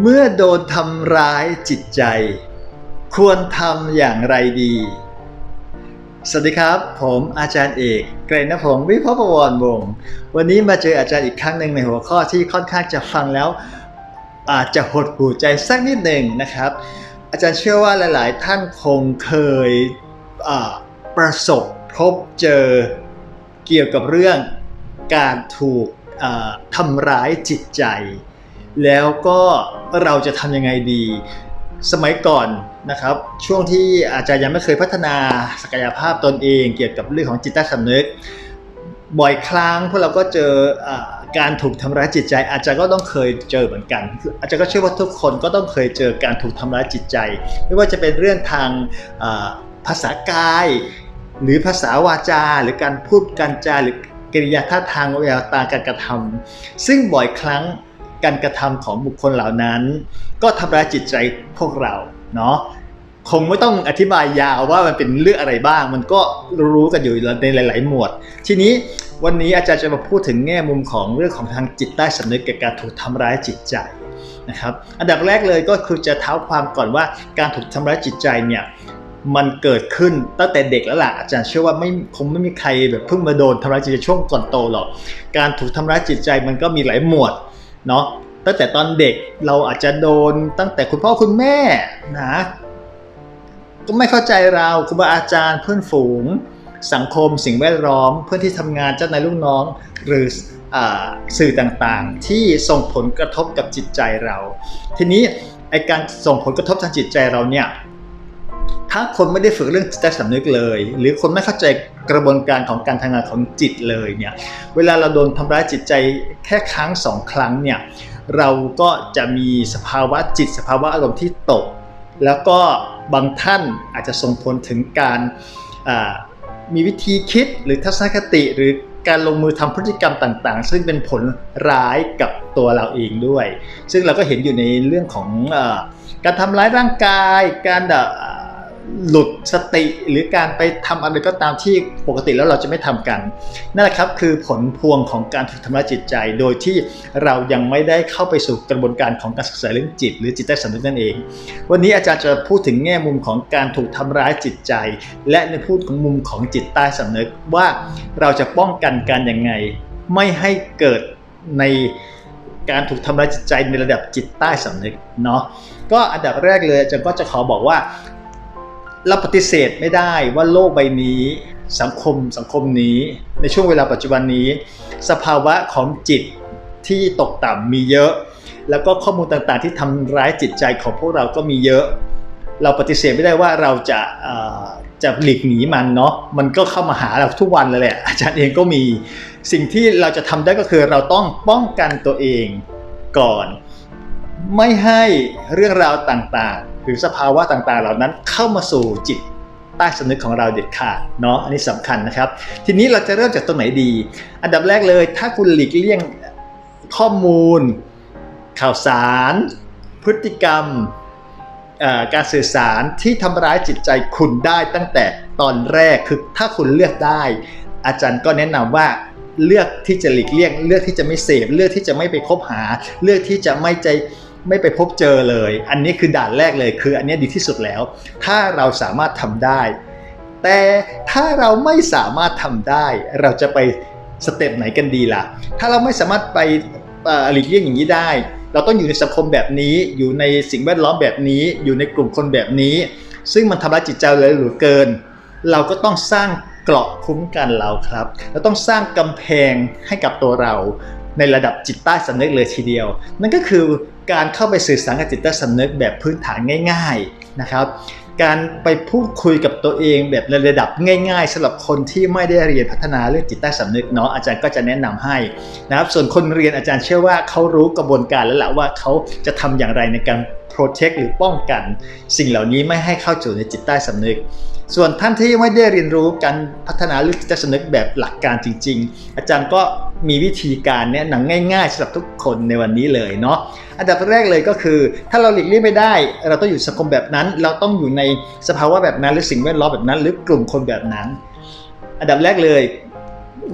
เมื่อโดนทำร้ายจิตใจ ควรทำอย่างไรดี สวัสดีครับ ผมอาจารย์เอกเกรนพงศ์วิภพวรวงศ์วันนี้มาเจออาจารย์อีกครั้งหนึ่งในหัวข้อที่ค่อนข้างจะฟังแล้ว อาจจะหดหูใจสักนิดหนึ่งนะครับ อาจารย์เชื่อว่าหลาย ๆ ท่านคงเคยประสบพบเจอเกี่ยวกับเรื่องการถูกทำร้ายจิตใจ แล้วก็เราจะทำยังไงดี สมัยก่อนนะครับ ช่วงที่อาจารย์ยังไม่เคยพัฒนาศักยภาพตนเองเกี่ยวกับเรื่องของจิตใต้สำนึก บ่อยครั้งพวกเราก็เจออการถูกทำร้ายจิตใจ อาจารย์ก็ต้องเคยเจอเหมือนกัน อาจารย์ก็เชื่อว่าทุกคนก็ต้องเคยเจอการถูกทำร้ายจิตใจ ไม่ว่าจะเป็นเรื่องทางภาษากายหรือภาษาวาจา หรือการพูดการจาหรือกิริยาท่าทางแววตาการกระทำซึ่งบ่อยครั้ง การกระทำของบุคคลเหล่านั้น ก็ทำร้ายจิตใจพวกเราเนาะคงไม่ต้องอธิบายยาวว่ามันเป็นเรื่องอะไรบ้าง มันก็รู้กันอยู่ในหลาย ๆ หมวด ทีนี้วันนี้อาจารย์จะมาพูดถึงแง่มุมของเรื่องของทางจิตใต้สำนึกกับการถูกทำร้ายจิตใจนะครับ อันดับแรกเลยก็คือจะเท้าความก่อนว่าการถูกทำร้ายจิตใจเนี่ยมันเกิดขึ้นตั้งแต่เด็กแล้วล่ะอาจารย์เชื่อว่าไม่คงไม่มีใครแบบเพิ่งมาโดนทำร้ายจิตใจช่วงก่อนโตหรอกการถูกทำร้ายจิตใจมันก็มีหลายหมวด เนาะตั้งแต่ตอนเด็กเราอาจจะโดนตั้งแต่คุณพ่อคุณแม่นะก็ไม่เข้าใจเราครูบาอาจารย์เพื่อนฝูง สังคมสิ่งแวดล้อม เพื่อนที่ทำงานเจ้านายลูกน้อง หรืออสื่อต่างๆ ที่ส่งผลกระทบกับจิตใจเรา ทีนี้ไอการส่งผลกระทบทางจิตใจเราเนี่ย ถ้าคนไม่ได้ฝึกเรื่องจิตใต้สำนึกเลย หรือคนไม่เข้าใจกระบวนการของการทำงานของจิตเลยเนี่ยเวลาเราโดนทำร้ายจิตใจแค่ครั้งสองครั้งเนี่ยเราก็จะมีสภาวะจิตสภาวะอารมณ์ที่ตก แล้วก็บางท่านอาจจะส่งผลถึงการมีวิธีคิดหรือทัศนคติหรือการลงมือทำพฤติกรรมต่างๆ ซึ่งเป็นผลร้ายกับตัวเราเองด้วย ซึ่งเราก็เห็นอยู่ในเรื่องของอการทำร้ายร่างกาย การ หลุดสติหรือการไปทำอะไรก็ตามที่ปกติแล้วเราจะไม่ทำกันนั่นแหละครับคือผลพวงของการถูกทำร้ายจิตใจ โดยที่เรายังไม่ได้เข้าไปสู่กระบวนการของการศึกษาเรื่องจิต หรือจิตใต้สำนึกนั่นเอง วันนี้อาจารย์จะพูดถึงแง่มุมของการถูกทำร้ายจิตใจ และในพูดของมุมของจิตใต้สำนึกว่าเราจะป้องกันการยังไง ไม่ให้เกิดในการถูกทำร้ายจิตใจในระดับจิตใต้สำนึกเนาะก็อันดับแรกเลยอาจารย์ก็จะขอบอกว่า เราปฏิเสธไม่ได้ว่าโลกใบนี้ สังคมสังคมนี้ ในช่วงเวลาปัจจุบันนี้ สภาวะของจิตที่ตกต่ำมีเยอะ แล้วก็ข้อมูลต่างๆ ที่ทำร้ายจิตใจของพวกเราก็มีเยอะ เราปฏิเสธไม่ได้ว่าเราจะจะหลีกหนีมันเนาะมันก็เข้ามาหาเราทุกวันเลยแหละอาจารย์เองก็มีสิ่งที่เราจะทำได้ก็คือเราต้องป้องกันตัวเองก่อน ไม่ให้เรื่องราวต่างๆ หรือสภาวะต่างๆ เหล่านั้นเข้ามาสู่จิตใต้สำนึกของเราเด็ดขาดเนาะอันนี้สำคัญนะครับ ทีนี้เราจะเริ่มจากตรงไหนดี อันดับแรกเลย ถ้าคุณหลีกเลี่ยงข้อมูล ข่าวสาร พฤติกรรมการสื่อสารที่ทำร้ายจิตใจคุณได้ตั้งแต่ตอนแรกคือถ้าคุณเลือกได้ อาจารย์ก็แนะนำว่าเลือกที่จะหลีกเลี่ยง เลือกที่จะไม่เสพ เลือกที่จะไม่ไปคบหา เลือกที่จะไม่ใจ ไม่ไปพบเจอเลย อันนี้คือด่านแรกเลย คืออันนี้ดีที่สุดแล้ว ถ้าเราสามารถทำได้ แต่ถ้าเราไม่สามารถทำได้ เราจะไปสเต็ปไหนกันดีล่ะ ถ้าเราไม่สามารถไปอ่อหลีกเลี่ยงอย่างนี้ได้ เราต้องอยู่ในสังคมแบบนี้ อยู่ในสิ่งแวดล้อมแบบนี้ อยู่ในกลุ่มคนแบบนี้ ซึ่งมันทำร้ายจิตใจเราเหลือเกิน เราก็ต้องสร้างเกราะคุ้มกันเราครับ เราต้องสร้างกำแพงให้กับตัวเรา ในระดับจิตใต้สำนึกเลยทีเดียว นั่นก็คือการเข้าไปสื่อสารกับจิตใต้สำนึกแบบพื้นฐานง่าย ๆนะครับการไปพูดคุยกับตัวเองแบบระดับง่ายๆสำหรับคนที่ไม่ได้เรียนพัฒนาเรื่องจิตใต้สำนึกเนาะอาจารย์ก็จะแนะนำให้นะครับส่วนคนเรียนอาจารย์เชื่อว่าเขารู้กระบวนการแล้วแหละว่าเขาจะทำอย่างไรในการ protect หรือป้องกัน สิ่งเหล่านี้ไม่ให้เข้าสู่ในจิตใต้สำนึก ส่วนท่านที่ไม่ได้เรียนรู้การพัฒนาเรื่องจิตใต้สำนึกแบบหลักการจริง ๆ อาจารย์ก็ มีวิธีการแนะนำง่ายๆสำหรับทุกคนในวันนี้เลยเนาะอันดับแรกเลยก็คือ ถ้าเราหลีกเลี่ยงไม่ได้ เราต้องอยู่สังคมแบบนั้น เราต้องอยู่ในสภาวะแบบนั้น หรือสิ่งแวดล้อมแบบนั้น หรือกลุ่มคนแบบนั้น อันดับแรกเลย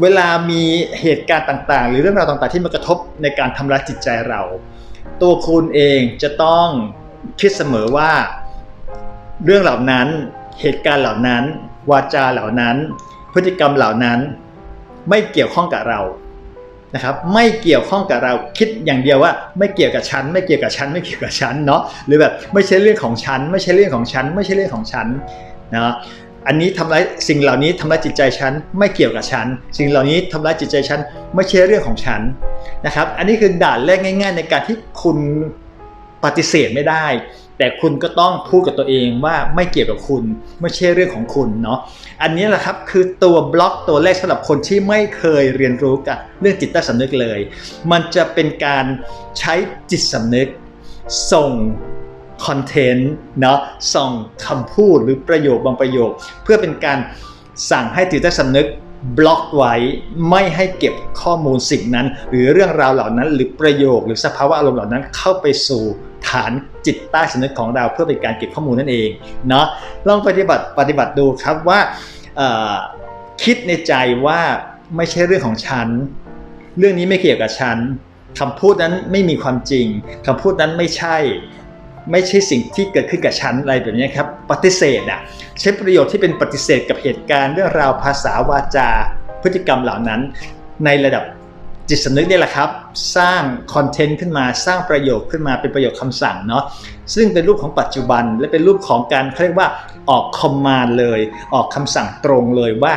เวลามีเหตุการณ์ต่างๆ หรือเรื่องราวต่างๆ ที่มากระทบในการทำร้ายจิตใจเรา ตัวคุณเองจะต้องคิดเสมอว่า เรื่องเหล่านั้น เหตุการณ์เหล่านั้น วาจาเหล่านั้น พฤติกรรมเหล่านั้น ไม่เกี่ยวข้องกับเรา นะครับไม่เกี่ยวข้องกับเราคิดอย่างเดียวว่าไม่เกี่ยวกับฉัน ไม่เกี่ยวกับฉันไม่เกี่ยวกับฉันเนาะหรือแบบไม่ใช่เรื่องของฉัน ไม่ใช่เรื่องของฉัน ไม่ใช่เรื่องของฉันนะอันนี้ทำร้ายสิ่งเหล่านี้ทำร้ายจิตใจฉันไม่เกี่ยวกับฉัน สิ่งเหล่านี้ทำร้ายจิตใจฉันไม่ใช่เรื่องของฉันนะครับ อันนี้คือด่านแรกง่าย ๆ ในการที่คุณ ปฏิเสธไม่ได้ แต่คุณก็ต้องพูดกับตัวเองว่าไม่เกี่ยวกับคุณไม่ใช่เรื่องของคุณเนาะอันนี้แหละครับคือตัวบล็อกตัวแรกสำหรับคนที่ไม่เคยเรียนรู้กับเรื่องจิตใต้สำนึกเลย มันจะเป็นการใช้จิตสำนึก ส่งคอนเทนต์เนาะส่งคำพูดหรือประโยคบางประโยค เพื่อเป็นการสั่งให้จิตใต้สำนึกบล็อกไว้ไม่ให้เก็บข้อมูลสิ่งนั้น หรือเรื่องราวเหล่านั้น หรือประโยคหรือสภาวะอารมณ์เหล่านั้นเข้าไปสู่ ฐานจิตใต้สำนึกของเราเพื่อเป็นการเก็บข้อมูลนั่นเองเนาะลองปฏิบัติปฏิบัติดูครับว่าคิดในใจว่าไม่ใช่เรื่องของฉัน เรื่องนี้ไม่เกี่ยวกับฉันคำพูดนั้นไม่มีความจริงคำพูดนั้นไม่ใช่ ไม่ใช่สิ่งที่เกิดขึ้นกับฉันอะไรแบบนี้ครับ ปฏิเสธอะใช้ประโยชน์ที่เป็นปฏิเสธกับเหตุการณ์เรื่องราวภาษาวาจา พฤติกรรมเหล่านั้น ในระดับ จิตสำนึกนี่แหละครับ สร้างคอนเทนต์ขึ้นมาสร้างประโยคขึ้นมาเป็นประโยคคำสั่งเนาะซึ่งเป็นรูปของปัจจุบันและเป็นรูปของการเขาเรียกว่าออกคอมมานด์เลย ออกคำสั่งตรงเลยว่า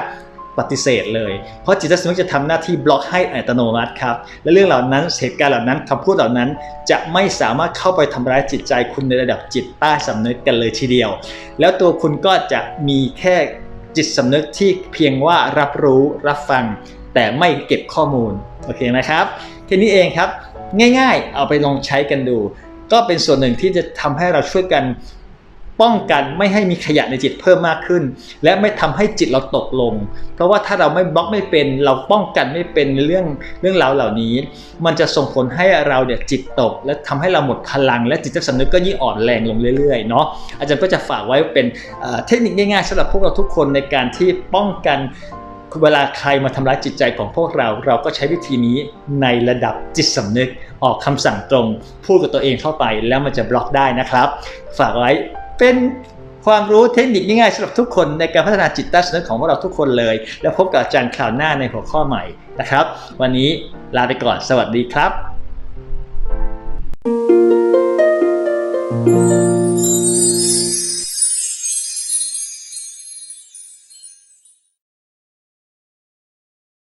ปฏิเสธเลย เพราะจิตสำนึกจะทำหน้าที่บล็อกให้อัตโนมัติครับ และเรื่องเหล่านั้นเหตุการณ์เหล่านั้นคำพูดเหล่านั้น จะไม่สามารถเข้าไปทำร้ายจิตใจคุณในระดับจิตใต้สำนึกกันเลยทีเดียว แล้วตัวคุณก็จะมีแค่จิตสำนึกที่เพียงว่ารับรู้รับฟัง แต่ไม่เก็บข้อมูลโอเคไหมครับแค่นี้เองครับ ง่ายๆ เอาไปลองใช้กันดู ก็เป็นส่วนหนึ่งที่จะทำให้เราช่วยกันป้องกันไม่ให้มีขยะในจิตเพิ่มมากขึ้น และไม่ทำให้จิตเราตกลง เพราะว่าถ้าเราไม่บล็อกไม่เป็นเราป้องกันไม่เป็นในเรื่องเรื่องราวเหล่านี้ มันจะส่งผลให้เราเนี่ยจิตตก และทำให้เราหมดพลัง และจิตใต้สำนึกก็ยิ่งอ่อนแรงลงเรื่อยๆเนาะอาจารย์ก็จะฝากไว้เป็นเทคนิคง่ายๆสำหรับพวกเราทุกคนในการที่ป้องกัน เวลาใครมาทำร้ายจิตใจของพวกเรา เราก็ใช้วิธีนี้ในระดับจิตสำนึก ออกคำสั่งตรง พูดกับตัวเองเข้าไปแล้วมันจะบล็อกได้นะครับ ฝากไว้เป็นความรู้เทคนิคง่ายๆสำหรับทุกคนในการพัฒนาจิตใต้สำนึกของพวกเราทุกคนเลย แล้วพบกับอาจารย์ข่าวหน้าในหัวข้อใหม่นะครับ วันนี้ลาไปก่อนสวัสดีครับ thank you